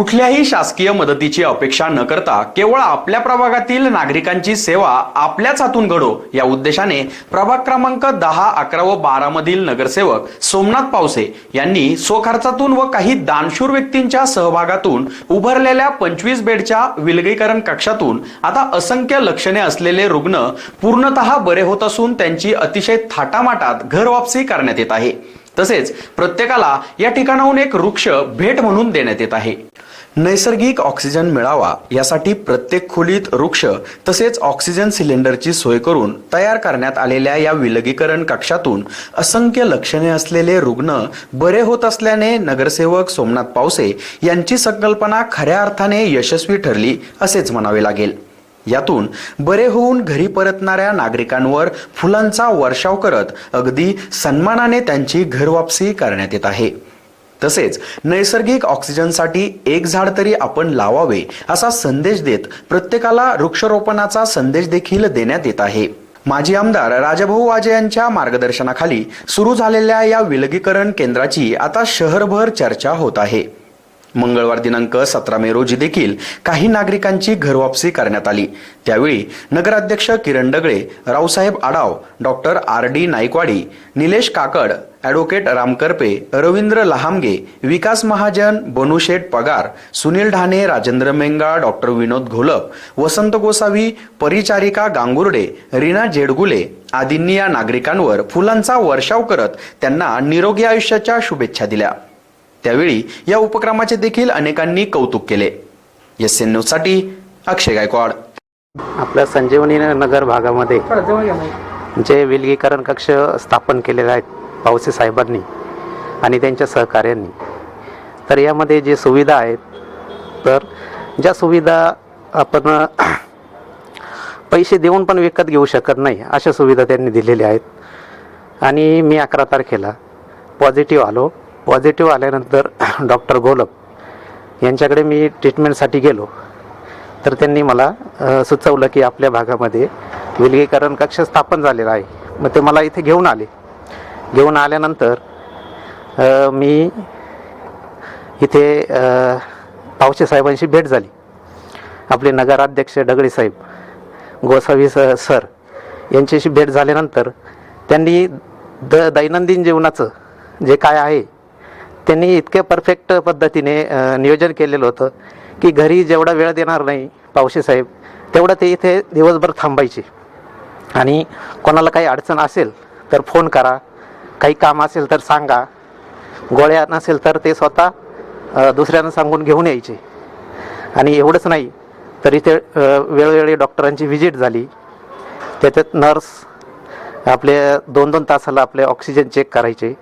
कुठल्याही शासकीय मदतीची अपेक्षा न करता केवळ आपल्या प्रभागातील नागरिकांची सेवा आपल्याच हातून घडो या उद्देशाने प्रभाग क्रमांक दहा अकरा व बारा मधील नगरसेवक सोमनाथ पावसे यांनी स्वखर्चातून व काही दानशूर व्यक्तींच्या सहभागातून उभारलेल्या पंचवीस बेडच्या विलगीकरण कक्षातून आता असंख्य लक्षणे असलेले रुग्ण पूर्णतः बरे होत असून त्यांची अतिशय थाटामाटात घर वापसी करण्यात येत आहे. तसेच प्रत्येकाला या ठिकाणाहून एक वृक्ष भेट म्हणून देण्यात येत आहे. नैसर्गिक ऑक्सिजन मिळावा यासाठी प्रत्येक खोलीत वृक्ष तसेच ऑक्सिजन सिलेंडरची सोय करून तयार करण्यात आलेल्या या विलगीकरण कक्षातून असंख्य लक्षणे असलेले रुग्ण बरे होत असल्याने नगरसेवक सोमनाथ पावसे यांची संकल्पना खऱ्या अर्थाने यशस्वी ठरली असेच म्हणावे लागेल. यातून बरे होऊन घरी परतणाऱ्या नागरिकांवर फुलांचा वर्षाव करत अगदी सन्मानाने त्यांची घरवापसी करण्यात येत आहे. तसेच नैसर्गिक ऑक्सिजनसाठी एक झाड तरी आपण लावावे असा संदेश देत प्रत्येकाला वृक्षरोपणाचा संदेश देखील देण्यात येत आहे. माजी आमदार राजाभाऊ वाजे यांच्या मार्गदर्शनाखाली सुरू झालेल्या या विलगीकरण केंद्राची आता शहरभर चर्चा होत आहे. मंगळवार दिनांक सतरा मे रोजी देखील काही नागरिकांची घरवापसी करण्यात आली. त्यावेळी नगराध्यक्ष Kiran Dagale Raosaheb Adav doctor R D Naikwadi Nilesh Kakad advocate Ram Karpe Ravindra Lahamge Vikas Mahajan Banusheth Pagar Sunil Dhane Rajendra Menga doctor Vinod Gholap Vasant Gosavi परिचारिका गांगुर्डे रीना जेडगुले आदींनी या नागरिकांवर फुलांचा वर्षाव करत त्यांना निरोगी आयुष्याच्या शुभेच्छा दिल्या. त्यावेळी या उपक्रमाचे देखील अनेकांनी कौतुक केले. एस एन न्यूजसाठी अक्षय गायकवाड. आपल्या संजीवनी नगर भागामध्ये जे विलगीकरण कक्ष स्थापन केलेले आहेत पावसे साहेबांनी आणि त्यांच्या सहकार्यांनी. तर यामध्ये जे सुविधा आहेत तर ज्या सुविधा आपण पैसे देऊन पण विकत घेऊ शकत नाही अशा सुविधा त्यांनी दिलेल्या आहेत. आणि मी अकरा तारखेला पॉझिटिव्ह आलो. पॉझिटिव्ह आल्यानंतर डॉक्टर गोलप यांच्याकडे मी ट्रीटमेंटसाठी गेलो. तर त्यांनी मला सुचवलं की आपल्या भागामध्ये विलगीकरण कक्ष स्थापन झालेला आहे. मग ते मला इथे घेऊन आले. घेऊन आल्यानंतर मी इथे पावशे साहेबांशी भेट झाली. आपले नगराध्यक्ष दगडे साहेब गोसावी स सर यांच्याशी भेट झाल्यानंतर त्यांनी द दैनंदिन जीवनाचं जे काय आहे त्यांनी इतक्या परफेक्ट पद्धतीने नियोजन केलेलं होतं की घरी जेवढा वेळ देणार नाही पावशे साहेब तेवढं ते इथे दिवसभर थांबायचे. आणि कोणाला काही अडचण असेल तर फोन करा काही काम असेल तर सांगा. गोळ्या नसेल तर ते स्वतः दुसऱ्यांना सांगून घेऊन यायचे. आणि एवढंच नाही तर इथे वेळोवेळी डॉक्टरांची व्हिजिट झाली. त्याच्यात नर्स आपले दोन दोन तासाला आपले ऑक्सिजन चेक करायचे.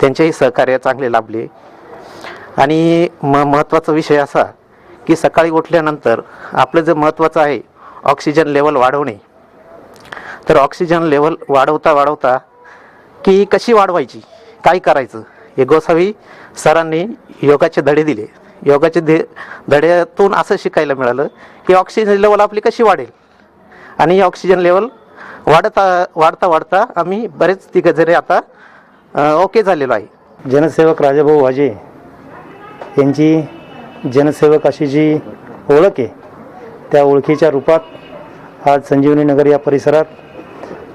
त्यांचेही सहकार्य चांगले लाभले. आणि म महत्त्वाचा विषय असा की सकाळी उठल्यानंतर आपलं जे महत्त्वाचं आहे ऑक्सिजन लेवल वाढवणे. तर ऑक्सिजन लेवल वाढवता वाढवता की कशी वाढवायची काय करायचं? हे गोसावी सरांनी योगाचे धडे दिले. योगाचे धे धड्यातून असं शिकायला मिळालं की ऑक्सिजन लेवल आपली कशी वाढेल? आणि ही ऑक्सिजन लेवल वाढता वाढता वाढता आम्ही बरेच तिघं आता ओके झालेलो आहे. जनसेवक राजाभाऊ वाजे यांची जनसेवक अशी जी ओळख आहे त्या ओळखीच्या रूपात आज संजीवनी नगर या परिसरात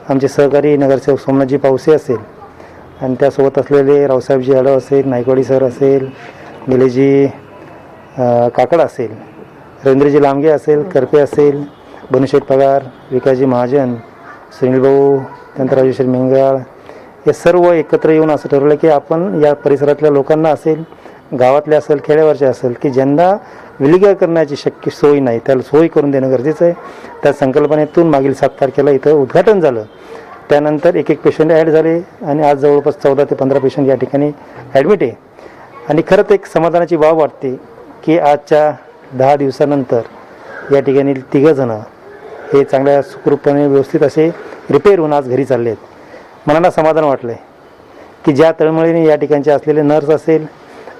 आमचे सहकारी नगरसेवक सोमनाथजी पावसे असेल आणि त्यासोबत असलेले रावसाहेबजी यादव असेल नायकवाडी सर असेल निलेजी काकड असेल रवींद्रजी लांबगे असेल करपे असेल बनुशेठ पगार विकाजी महाजन सुनील भाऊ त्यानंतर राजेश्वर मेंगाळ हे सर्व एकत्र येऊन असं ठरवलं की आपण या परिसरातल्या लोकांना असेल गावातल्या असेल खेड्यावरच्या असेल की ज्यांना विलगीकरण करण्याची शक्य सोय नाही. त्याला सोय करून देणं गरजेचं आहे. त्या संकल्पनेतून मागील सात तारखेला इथं उद्घाटन झालं. त्यानंतर एक एक पेशंट ॲड झाले आणि आज जवळपास चौदा ते पंधरा पेशंट या ठिकाणी ॲडमिट आहे. आणि खरंच एक समाधानाची बाब वाटते की आजच्या दहा दिवसानंतर या ठिकाणी तिघंजणं हे चांगल्या सुखरूपपणे व्यवस्थित असे रिपेअर होऊन आज घरी चालले आहेत मनाला समाधान वाटलं आहे की ज्या तळमळीने या ठिकाणचे असलेले नर्स असेल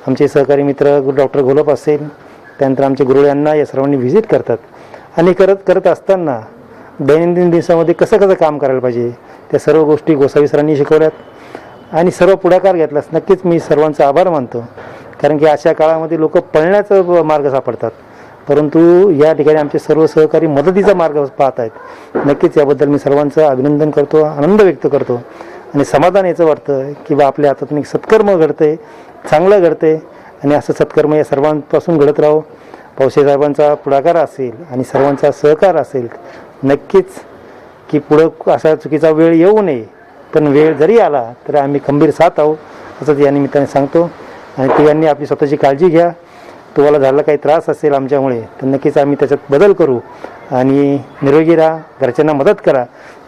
आमचे सहकारी मित्र डॉक्टर घोलप असेल त्यानंतर आमचे गुरु यांना या सर्वांनी व्हिजिट करतात. आणि करत करत असताना दैनंदिन दिवसामध्ये कसं कसं काम करायला पाहिजे? त्या सर्व गोष्टी गोसावी सरांनी शिकवल्यात. आणि सर्व पुढाकार घेतलास नक्कीच मी सर्वांचा आभार मानतो. कारण की अशा काळामध्ये लोक पळण्याचा मार्ग सापडतात. परंतु या ठिकाणी आमचे सर्व सहकारी मदतीचा मार्ग पाहत आहेत. नक्कीच याबद्दल मी सर्वांचं अभिनंदन करतो आनंद व्यक्त करतो. आणि समाधान याचं वाटतं की बा आपल्या हातातून एक सत्कर्म घडते चांगलं घडते आणि असं सत्कर्म या सर्वांपासून घडत राहो. पावसे साहेबांचा पुढाकार असेल आणि सर्वांचा सहकार असेल नक्कीच की पुढं असा चुकीचा वेळ येऊ नये. पण वेळ जरी आला तर आम्ही खंबीर साथ आहोत असंच या निमित्ताने सांगतो. आणि तिघांनी आपली स्वतःची काळजी घ्या. तुम्हाला झाला काही त्रास असेल आमच्यामुळे तर नक्कीच आम्ही त्याच्यात बदल करू. आणि निरोगी राहा घरच्यांना मदत करा.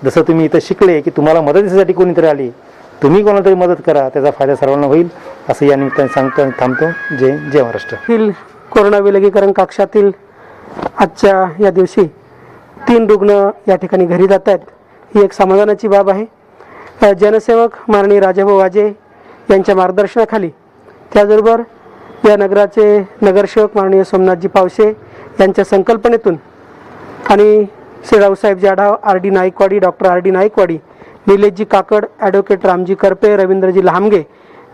जसं तुम्ही इथं शिकले की तुम्हाला मदतीसाठी कोणीतरी आली तुम्ही कोणाला तरी मदत करा त्याचा फायदा सर्वांना होईल. असं या निमित्ताने सांगतो आणि थांबतो. जय जय महाराष्ट्र. येथील कोरोना विलगीकरण कक्षातील आजच्या या दिवशी तीन रुग्ण या ठिकाणी घरी जात आहेत. ही एक समाधानाची बाब आहे. जनसेवक माननीय राजाभाऊ वाजे यांच्या मार्गदर्शनाखाली त्याचबरोबर या नगराचे नगरसेवक माननीय सोमनाथजी पावसे यांच्या संकल्पनेतून आणि Shri Raosaheb Jadhav R D Naikwadi doctor R D Naikwadi Nileshji Kakad advocate Ramji Karpe Ravindraji Lahamge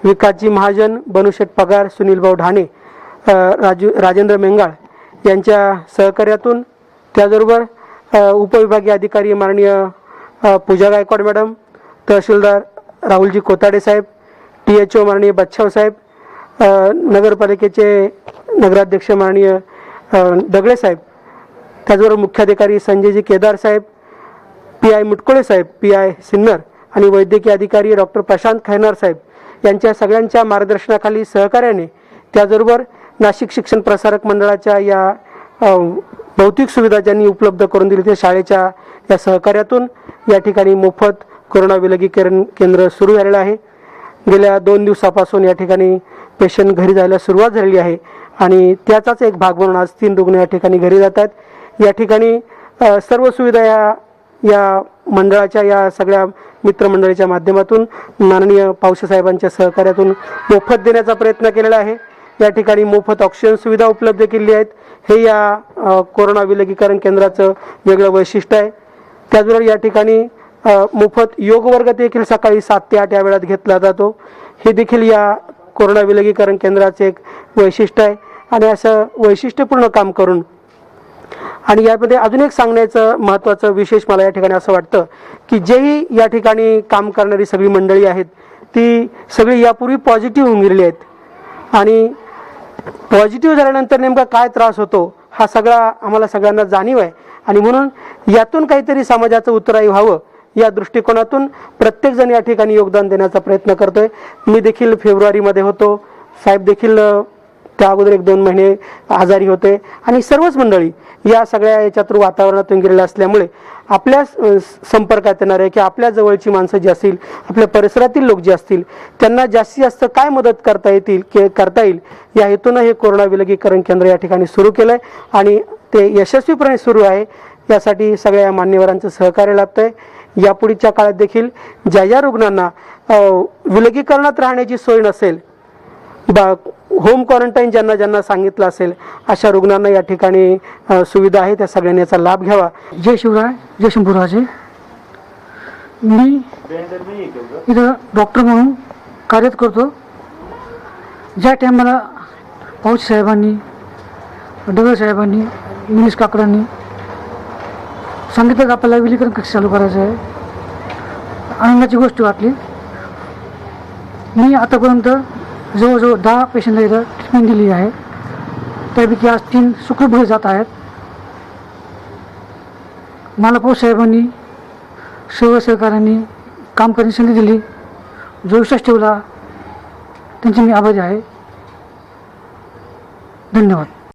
Vikasji Mahajan Banusheth Pagar सुनीलभाऊ Dhane Raju Rajendra Mengal यांच्या सहकार्यातून त्याचबरोबर उपविभागीय अधिकारी माननीय पूजा गायकवाड मॅडम तहसीलदार राहुलजी कोताडे साहेब टी एच ओ माननीय बच्छाव साहेब नगरपालिकेचे नगराध्यक्ष माननीय दगडे साहेब त्याचबरोबर मुख्याधिकारी संजयजी केदार साहेब पी आय मुटकोळे साहेब पी आय सिन्नर आणि वैद्यकीय अधिकारी डॉक्टर प्रशांत खैनार साहेब यांच्या सगळ्यांच्या मार्गदर्शनाखाली सहकार्याने त्याचबरोबर नाशिक शिक्षण प्रसारक मंडळाच्या या भौतिक सुविधा ज्यांनी उपलब्ध करून दिली त्या शाळेच्या या सहकार्यातून या ठिकाणी मोफत कोरोना विलगीकरण केंद्र सुरू झालेलं आहे. गेल्या दोन दिवसापासून या ठिकाणी पेशंट घरी जायला सुरुवात झालेली आहे आणि त्याचाच एक भाग म्हणून आज तीन रुग्ण या ठिकाणी घरी जात आहेत या ठिकाणी सर्व सुविधा या या मंडळाच्या या सगळ्या मित्रमंडळीच्या माध्यमातून माननीय पावसासाहेबांच्या सहकार्यातून मोफत देण्याचा प्रयत्न केलेला आहे. या ठिकाणी मोफत ऑक्सिजन सुविधा उपलब्ध केली आहेत. हे या कोरोना विलगीकरण केंद्राचं वेगळं वैशिष्ट्य आहे. त्याचबरोबर या ठिकाणी मोफत योग वर्ग देखील सकाळी सात ते आठ या वेळात घेतला जातो. हे देखील या कोरोना विलगीकरण केंद्राचे एक वैशिष्ट्य आहे. आणि असं वैशिष्ट्यपूर्ण काम करून आणि यामध्ये अजून एक सांगण्याचं महत्त्वाचं विशेष मला या ठिकाणी असं वाटतं की जेही या ठिकाणी काम करणारी सगळी मंडळी आहेत ती सगळी यापूर्वी पॉझिटिव्ह होऊन गेलेली आहेत. आणि पॉझिटिव्ह झाल्यानंतर नेमका काय त्रास होतो हा सगळा आम्हाला सगळ्यांना जाणीव आहे. आणि म्हणून यातून काहीतरी समाजाचं उतराई व्हावं या दृष्टिकोनातून प्रत्येकजण या ठिकाणी योगदान देण्याचा प्रयत्न करतोय. मी देखील फेब्रुवारीमध्ये होतो. साहेब देखील त्या अगोदर एक दोन महिने आजारी होते. आणि सर्वच मंडळी या सगळ्या याच्यातून वातावरणातून गेलेल्या असल्यामुळे आपल्या संपर्कात येणारे की आपल्या जवळची माणसं जी असतील आपल्या परिसरातील लोक जे असतील त्यांना जास्तीत जास्त काय मदत करता येतील के करता येईल या हेतूनं हे कोरोना विलगीकरण केंद्र या ठिकाणी सुरू केलं आहे आणि ते यशस्वीपणे सुरू आहे यासाठी सगळ्या या मान्यवरांचं सहकार्य लाभतं आहे यापुढीच्या काळात देखील ज्या ज्या रुग्णांना विलगीकरणात राहण्याची सोय नसेल बा होम क्वारंटाईन ज्यांना ज्यांना सांगितलं असेल अशा रुग्णांना या ठिकाणी सुविधा आहे त्या सगळ्यांनी याचा लाभ घ्यावा. जय शिवराय जय शंभूराजे. मी इथं डॉक्टर म्हणून कार्यरत करतो. ज्या टायमाला पाऊस साहेबांनी डगर साहेबांनी निलेश काकडांनी सांगितलं की आपल्याला विलीकरण कक्ष चालू करायचं आहे. आनंदाची गोष्ट वाटली. मी आतापर्यंत जवळजवळ दहा पेशंटला इथं ट्रीटमेंट दिली आहे. त्यापैकी आज तीन सुखरूप जात आहेत. मालापूर साहेबांनी सर्व सहकाऱ्यांनी काम करण्याची संधी दिली. जो विश्वास ठेवला त्यांचे मी आभारी आहे. धन्यवाद.